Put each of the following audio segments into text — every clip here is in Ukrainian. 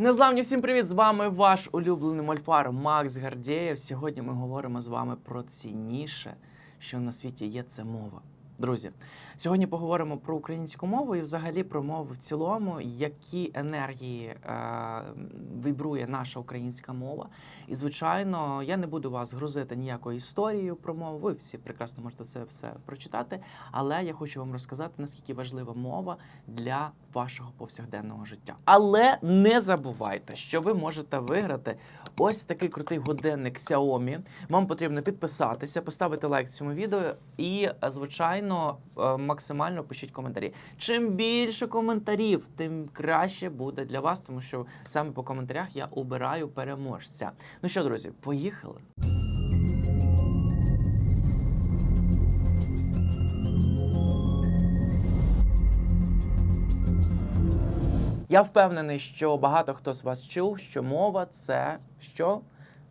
Незламні всім привіт! З вами ваш улюблений мольфар Макс Гардєєв. Сьогодні ми говоримо з вами про цінніше, що на світі є це мова. Друзі, сьогодні поговоримо про українську мову і взагалі про мову в цілому, які енергії е, вібрує наша українська мова. І, звичайно, я не буду вас грузити ніякою історією про мову. Ви всі прекрасно можете це все прочитати. Але я хочу вам розказати, наскільки важлива мова для вашого повсякденного життя. Але не забувайте, що ви можете виграти ось такий крутий годинник Xiaomi. Вам потрібно підписатися, поставити лайк цьому відео і, е, звичайно, е, максимально пишіть коментарі. Чим більше коментарів, тим краще буде для вас, тому що саме по коментарях я обираю переможця. Ну що, друзі, поїхали. Я впевнений, що багато хто з вас чув, що мова це що?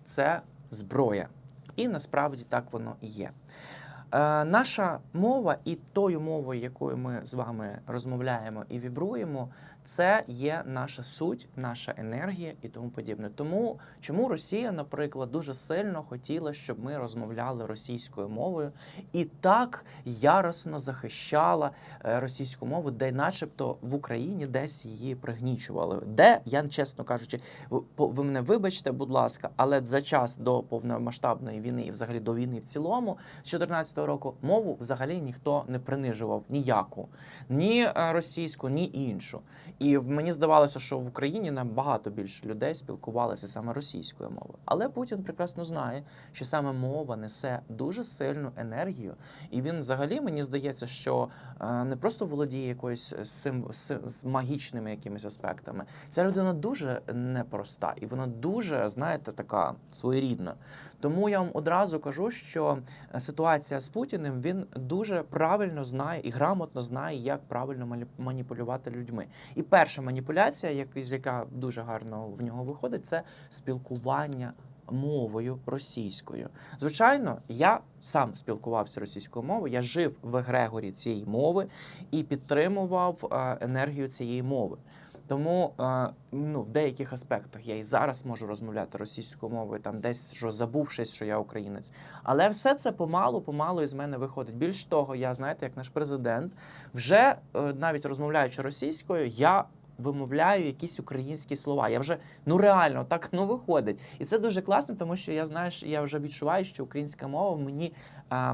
Це зброя. І насправді так воно і є. Е, наша мова і тою мовою, якою ми з вами розмовляємо і вібруємо, це є наша суть, наша енергія і тому подібне. Тому чому Росія, наприклад, дуже сильно хотіла, щоб ми розмовляли російською мовою і так яростно захищала е, російську мову, де, начебто, в Україні десь її пригнічували. Де я чесно кажучи, ви- мене вибачте, будь ласка, але за час до повномасштабної війни і взагалі до війни в цілому з 14 року мову взагалі ніхто не принижував ніяку, ні е, російську, ні іншу. І мені здавалося, що в Україні набагато більше людей спілкувалися саме російською мовою. Але Путін прекрасно знає, що саме мова несе дуже сильну енергію, і він взагалі мені здається, що е, не просто володіє якоюсь сим, си- з магічними якимись аспектами. Ця людина дуже непроста, і вона дуже, знаєте, така своєрідна. Тому я вам одразу кажу, що е, ситуація з Путіним він дуже правильно знає і грамотно знає, як правильно маніпулювати людьми. І перша маніпуляція, як- з яка дуже гарно в нього виходить, це спілкування мовою російською. Звичайно, я сам спілкувався російською мовою, я жив в егрегорі цієї мови і підтримував е, енергію цієї мови. Тому е, ну, в деяких аспектах я і зараз можу розмовляти російською мовою, там десь що забувшись, що я українець. Але все це помалу, помалу із мене виходить. Більш того, я знаєте, як наш президент, вже е, навіть розмовляючи російською, я вимовляю якісь українські слова. Я вже ну реально так ну виходить. І це дуже класно, тому що я знаю, я вже відчуваю, що українська мова мені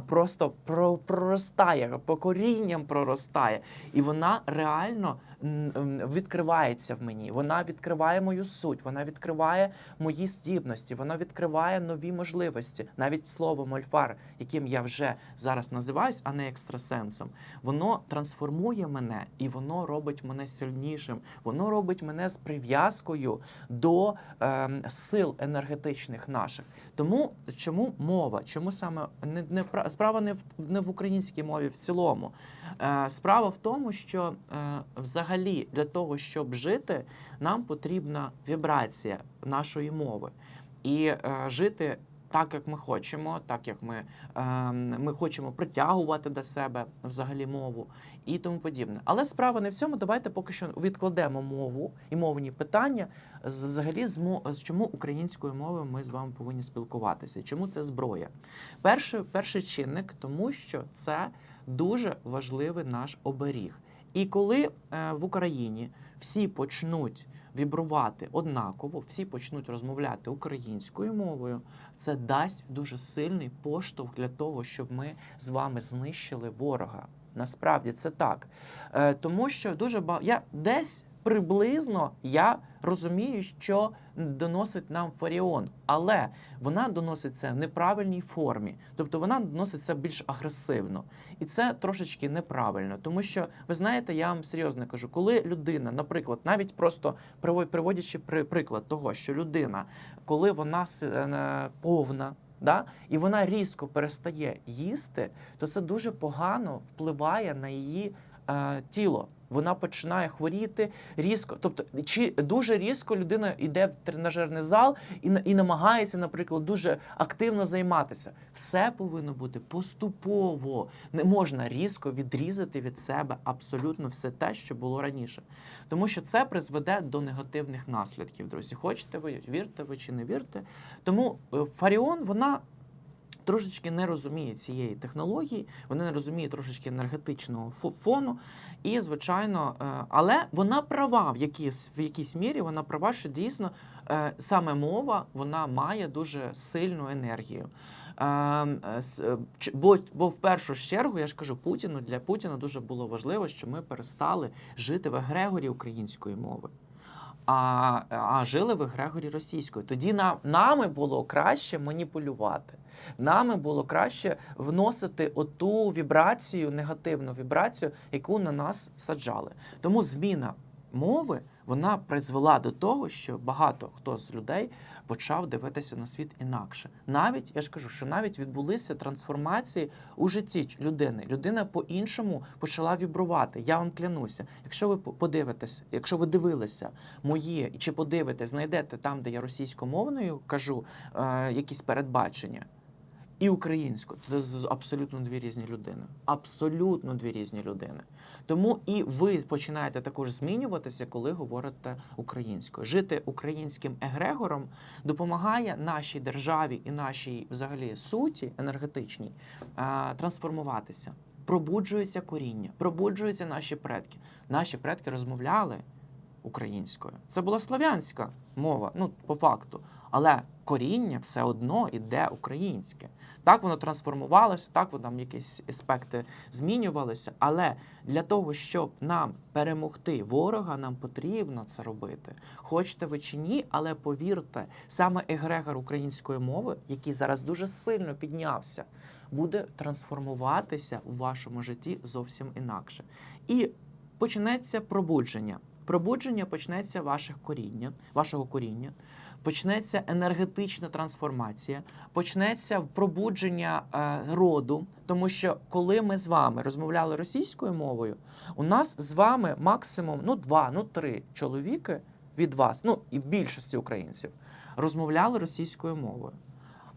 просто про, проростає, по проростає, і вона реально відкривається в мені. Вона відкриває мою суть, вона відкриває мої здібності, вона відкриває нові можливості. Навіть слово мольфар, яким я вже зараз називаюсь, а не екстрасенсом, воно трансформує мене і воно робить мене сильнішим. Воно робить мене з прив'язкою до ем, сил енергетичних наших. Тому чому мова? Чому саме не, не справа не в не в українській мові в цілому? Е, справа в тому, що е, взагалі для того, щоб жити, нам потрібна вібрація нашої мови і е, жити. Так, як ми хочемо, так як ми, е, ми хочемо притягувати до себе взагалі мову і тому подібне. Але справа не в цьому. Давайте поки що відкладемо мову і мовні питання. З взагалі з, з чому українською мовою ми з вами повинні спілкуватися? Чому це зброя? Перший, перший чинник, тому що це дуже важливий наш оберіг. І коли е, в Україні всі почнуть вібрувати однаково, всі почнуть розмовляти українською мовою, це дасть дуже сильний поштовх для того, щоб ми з вами знищили ворога. Насправді це так. Е, тому що дуже багато я десь приблизно я розумію, що доносить нам Фаріон, але вона доносить це в неправильній формі, тобто вона доносить це більш агресивно, і це трошечки неправильно, тому що ви знаєте, я вам серйозно кажу, коли людина, наприклад, навіть просто приво- приводячи приклад того, що людина, коли вона е, повна. Да? І вона різко перестає їсти, то це дуже погано впливає на її е, тіло. Вона починає хворіти різко. Тобто, чи дуже різко людина йде в тренажерний зал і, і намагається, наприклад, дуже активно займатися. Все повинно бути поступово. Не можна різко відрізати від себе абсолютно все те, що було раніше. Тому що це призведе до негативних наслідків, друзі. Хочете ви, вірте ви чи не вірте. Тому е, Фаріон, вона трошечки не розуміє цієї технології, вона не розуміє трошечки енергетичного фо- фону. І, звичайно, е, але вона права в якійсь, в якійсь мірі, вона права, що дійсно е, саме мова вона має дуже сильну енергію. Е, Бо, бо в першу чергу, я ж кажу, Путіну для Путіна дуже було важливо, що ми перестали жити в егрегорі української мови. А, а жили в егрегорі російської. Тоді нам, нами було краще маніпулювати. Нами було краще вносити оту вібрацію, негативну вібрацію, яку на нас саджали. Тому зміна мови вона призвела до того, що багато хто з людей почав дивитися на світ інакше. Навіть я ж кажу, що навіть відбулися трансформації у житті людини. Людина по-іншому почала вібрувати. Я вам клянуся. Якщо ви подивитесь, якщо ви дивилися мої чи подивитесь, знайдете там, де я російськомовною кажу е, якісь передбачення. І українську це абсолютно дві різні людини. Абсолютно дві різні людини. Тому і ви починаєте також змінюватися, коли говорите українською. Жити українським егрегором допомагає нашій державі і нашій взагалі суті енергетичній трансформуватися. Пробуджується коріння, пробуджуються наші предки. Наші предки розмовляли українською. Це була слав'янська мова, ну по факту. Але коріння все одно іде українське. Так воно трансформувалося, так воно там якісь аспекти змінювалися. Але для того, щоб нам перемогти ворога, нам потрібно це робити. Хочете ви чи ні, але повірте, саме егрегор української мови, який зараз дуже сильно піднявся, буде трансформуватися в вашому житті зовсім інакше. І почнеться пробудження. Пробудження почнеться ваших коріння, вашого коріння, почнеться енергетична трансформація, почнеться пробудження е, роду. Тому що коли ми з вами розмовляли російською мовою, у нас з вами максимум ну два, ну три чоловіки від вас, ну і в більшості українців, розмовляли російською мовою.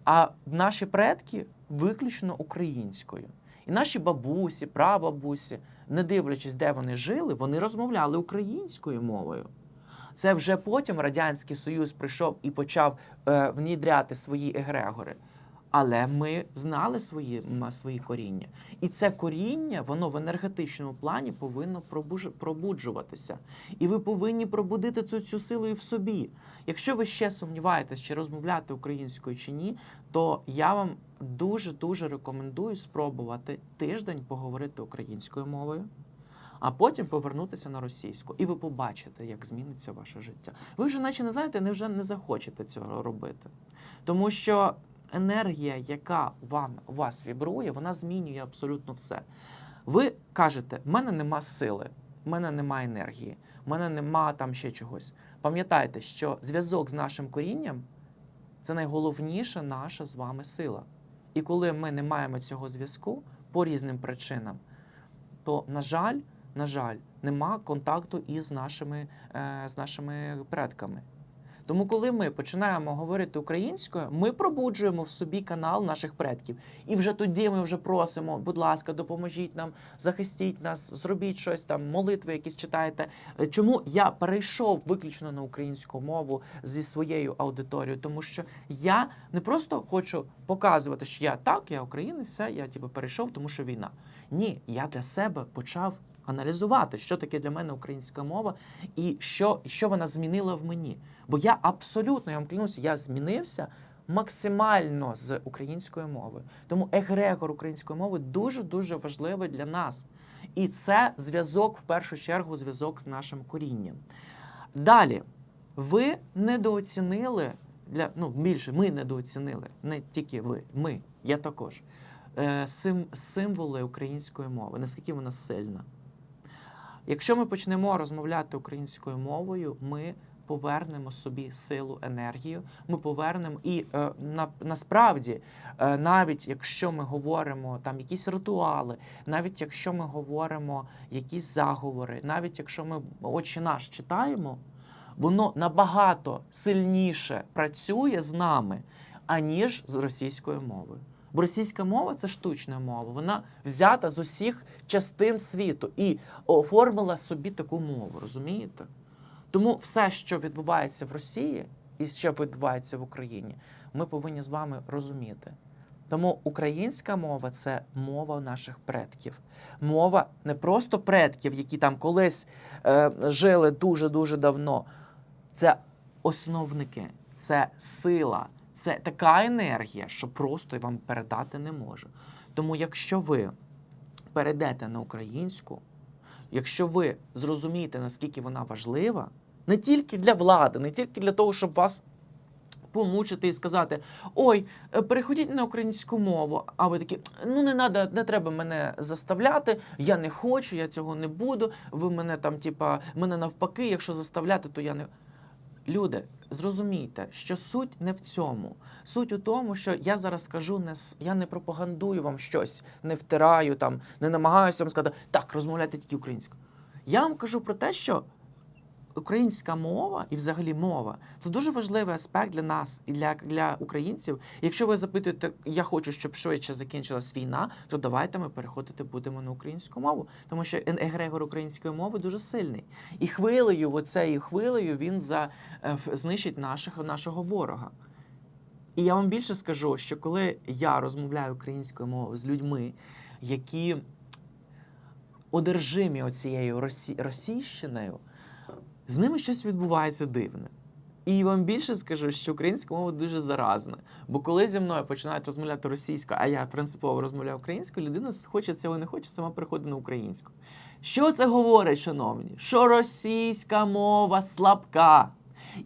А наші предки виключно українською. І наші бабусі, прабабусі, не дивлячись, де вони жили, вони розмовляли українською мовою. Це вже потім Радянський Союз прийшов і почав е, внідряти свої егрегори. Але ми знали свої, свої коріння. І це коріння, воно в енергетичному плані повинно пробуджуватися. І ви повинні пробудити цю, цю силу і в собі. Якщо ви ще сумніваєтесь, чи розмовляти українською чи ні, то я вам дуже дуже рекомендую спробувати тиждень поговорити українською мовою, а потім повернутися на російську. І ви побачите, як зміниться ваше життя. Ви вже, наче не знаєте, не вже не захочете цього робити. Тому що енергія, яка вам вас вібрує, вона змінює абсолютно все. Ви кажете, в мене нема сили, в мене нема енергії, в мене нема там ще чогось. Пам'ятайте, що зв'язок з нашим корінням це найголовніша наша з вами сила. І коли ми не маємо цього зв'язку по різним причинам, то, на жаль, на жаль, нема контакту із нашими, е, з нашими предками. Тому, коли ми починаємо говорити українською, ми пробуджуємо в собі канал наших предків. І вже тоді ми вже просимо, будь ласка, допоможіть нам, захистіть нас, зробіть щось там, молитви якісь читаєте. Е, Чому я перейшов виключно на українську мову зі своєю аудиторією? Тому що я не просто хочу показувати, що я так, я українець, все, я типу, перейшов, тому що війна. Ні, я для себе почав аналізувати, що таке для мене українська мова і що, що вона змінила в мені. Бо я абсолютно, я вам клянуся, я змінився максимально з українською мовою. Тому егрегор української мови дуже дуже важливий для нас. І це зв'язок, в першу чергу, зв'язок з нашим корінням. Далі, ви недооцінили для ну більше ми недооцінили, не тільки ви, ми, я також. е, Сим, символи української мови, наскільки вона сильна. Якщо ми почнемо розмовляти українською мовою, ми повернемо собі силу, енергію. Ми повернемо і е, на, насправді, е, навіть якщо ми говоримо там якісь ритуали, навіть якщо ми говоримо якісь заговори, навіть якщо ми очі наш читаємо, воно набагато сильніше працює з нами, аніж з російською мовою. Бо російська мова це штучна мова. Вона взята з усіх частин світу і оформила собі таку мову, розумієте? Тому все, що відбувається в Росії і що відбувається в Україні, ми повинні з вами розуміти. Тому українська мова це мова наших предків. Мова не просто предків, які там колись е, жили дуже-дуже давно. Це основники, це сила, це така енергія, що просто вам передати не можу. Тому, якщо ви перейдете на українську, якщо ви зрозумієте, наскільки вона важлива, не тільки для влади, не тільки для того, щоб вас помучити і сказати: ой, е, переходіть на українську мову. А ви такі, ну не надо, не треба мене заставляти, я не хочу, я цього не буду. Ви мене там, типа, мене навпаки, якщо заставляти, то я не. Люди, зрозумійте, що суть не в цьому. Суть у тому, що я зараз кажу, не я не пропагандую вам щось, не втираю там, не намагаюся вам сказати, так, розмовляйте тільки українською. Я вам кажу про те, що українська мова і взагалі мова це дуже важливий аспект для нас і для, для українців. Якщо ви запитуєте, я хочу, щоб швидше закінчилась війна, то давайте ми переходити будемо на українську мову, тому що егрегор української мови дуже сильний. І хвилею, оцею хвилею, він за, е, знищить наших, нашого ворога. І я вам більше скажу, що коли я розмовляю українською мовою з людьми, які одержимі оцією росі... російщиною, з ними щось відбувається дивне. І вам більше скажу, що українська мова дуже заразна. Бо коли зі мною починають розмовляти російською, а я принципово розмовляю українською, людина хоче цього не хоче, сама переходить на українську. Що це говорить, шановні? Що російська мова слабка.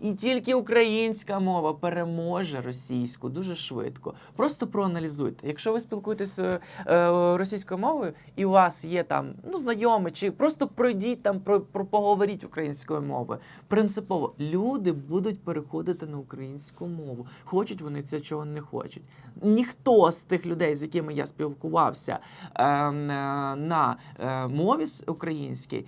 І тільки українська мова переможе російську дуже швидко. Просто проаналізуйте. Якщо ви спілкуєтесь е, е, російською мовою, і у вас є там ну знайомі, чи просто пройдіть там про, про поговоріть українською мовою. Принципово люди будуть переходити на українську мову. Хочуть вони це чого не хочуть. Ніхто з тих людей, з якими я спілкувався е, на мові українській,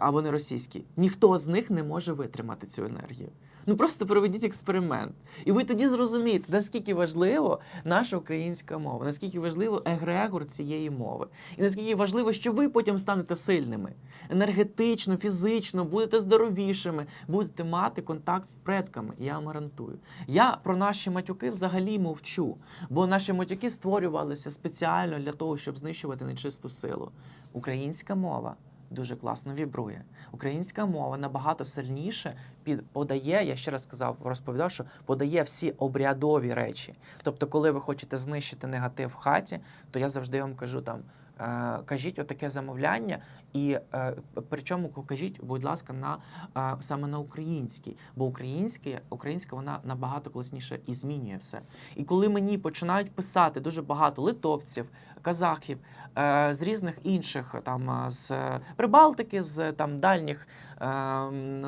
а вони російській, ніхто з них не може витримати цю енергію. Ну просто проведіть експеримент, і ви тоді зрозумієте, наскільки важливо наша українська мова, наскільки важливо егрегор цієї мови, і наскільки важливо, що ви потім станете сильними, енергетично, фізично, будете здоровішими, будете мати контакт з предками. Я вам гарантую. Я про наші матюки взагалі мовчу, бо наші матюки створювалися спеціально для того, щоб знищувати нечисту силу. Українська мова дуже класно вібрує. Українська мова набагато сильніше під подає. Я ще раз сказав, розповідав, що подає всі обрядові речі. Тобто, коли ви хочете знищити негатив в хаті, то я завжди вам кажу там. Е, Кажіть отаке замовляння, і е, причому кажіть, будь ласка, на е, саме на українській, бо українське, українська вона набагато класніше і змінює все. І коли мені починають писати дуже багато литовців, казахів з різних інших там з Прибалтики, з там дальніх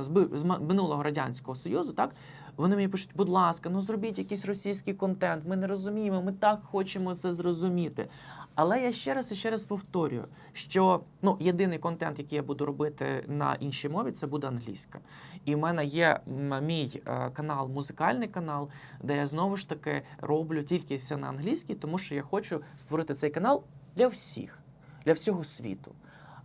з, минулого радянського союзу, так. Вони мені пишуть, будь ласка, ну зробіть якийсь російський контент. Ми не розуміємо, ми так хочемо це зрозуміти. Але я ще раз і ще раз повторюю, що ну єдиний контент, який я буду робити на іншій мові, це буде англійська. І в мене є мій е, канал, музикальний канал, де я знову ж таки роблю тільки все на англійській, тому що я хочу створити цей канал для всіх, для всього світу.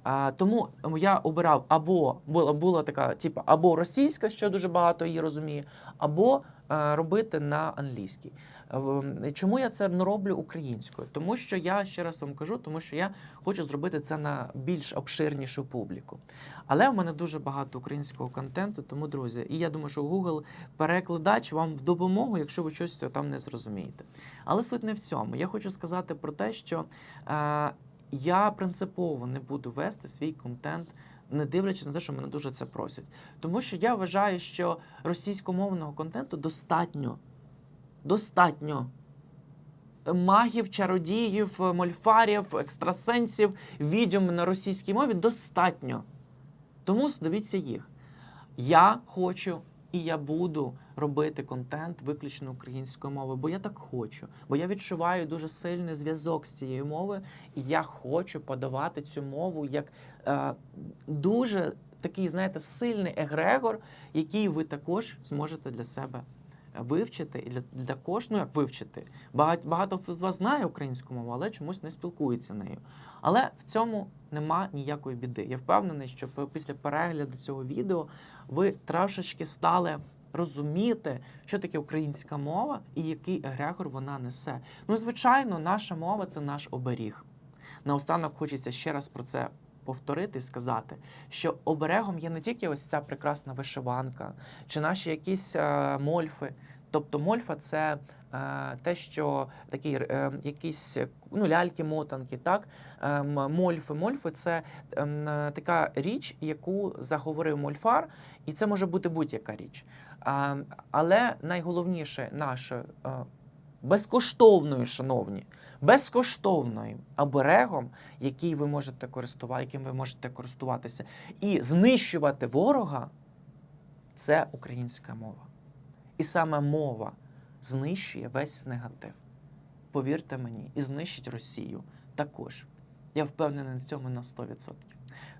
А, тому я обирав або була, була така, типу, або російська, що дуже багато її розуміє, або е, робити на англійській. Е, в- Чому я це роблю українською? Тому що я ще раз вам кажу, тому що я хочу зробити це на більш обширнішу публіку. Але в мене дуже багато українського контенту, тому друзі, і я думаю, що Google перекладач вам в допомогу, якщо ви щось там не зрозумієте. Але суть не в цьому. Я хочу сказати про те, що е, я принципово не буду вести свій контент. Не дивлячись на те, що мене дуже це просять. Тому що я вважаю, що російськомовного контенту достатньо. Достатньо. Магів, чародіїв, мольфарів, екстрасенсів, відьом на російській мові достатньо. Тому дивіться їх. Я хочу І я буду робити контент виключно українською мовою, бо я так хочу. Бо я відчуваю дуже сильний зв'язок з цією мовою, і я хочу подавати цю мову як е, дуже такий, знаєте, сильний егрегор, який ви також зможете для себе вивчити і для, для кож, ну як вивчити. Багато, багато хто з вас знає українську мову, але чомусь не спілкується нею. Але в цьому нема ніякої біди. Я впевнений, що після перегляду цього відео ви трошечки стали розуміти, що таке українська мова і який егрегор вона несе. Ну, звичайно, наша мова це наш оберіг. Наостанок хочеться ще раз про це повторити і сказати, що оберегом є не тільки ось ця прекрасна вишиванка, чи наші якісь е, мольфи. Тобто мольфа це е, те, що такі е, якісь ну, ляльки-мотанки, так? Мольфи. Мольфи це ем, така річ, яку заговорив мольфар, і це може бути будь-яка річ. А, але найголовніше наше безкоштовною, шановні, безкоштовною оберегом, який ви можете користувати, яким ви можете користуватися, і знищувати ворога це українська мова. І саме мова знищує весь негатив. Повірте мені, і знищить Росію також. Я впевнений на цьому на 100%.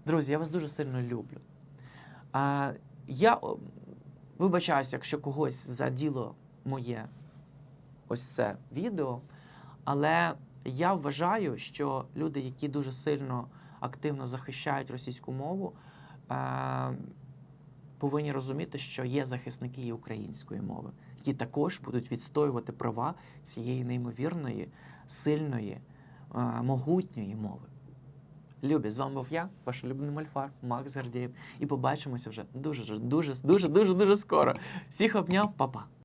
Друзі, я вас дуже сильно люблю. А, я вибачаюся, якщо когось заділо моє ось це відео, але я вважаю, що люди, які дуже сильно активно захищають російську мову, е, повинні розуміти, що є захисники і української мови, які також будуть відстоювати права цієї неймовірної, сильної, е, могутньої мови. Любі, з вами був я, ваш улюблений мальфар, Макс Гордієв. І побачимося вже дуже, дуже, дуже, дуже, дуже скоро. Всіх обняв, па-па.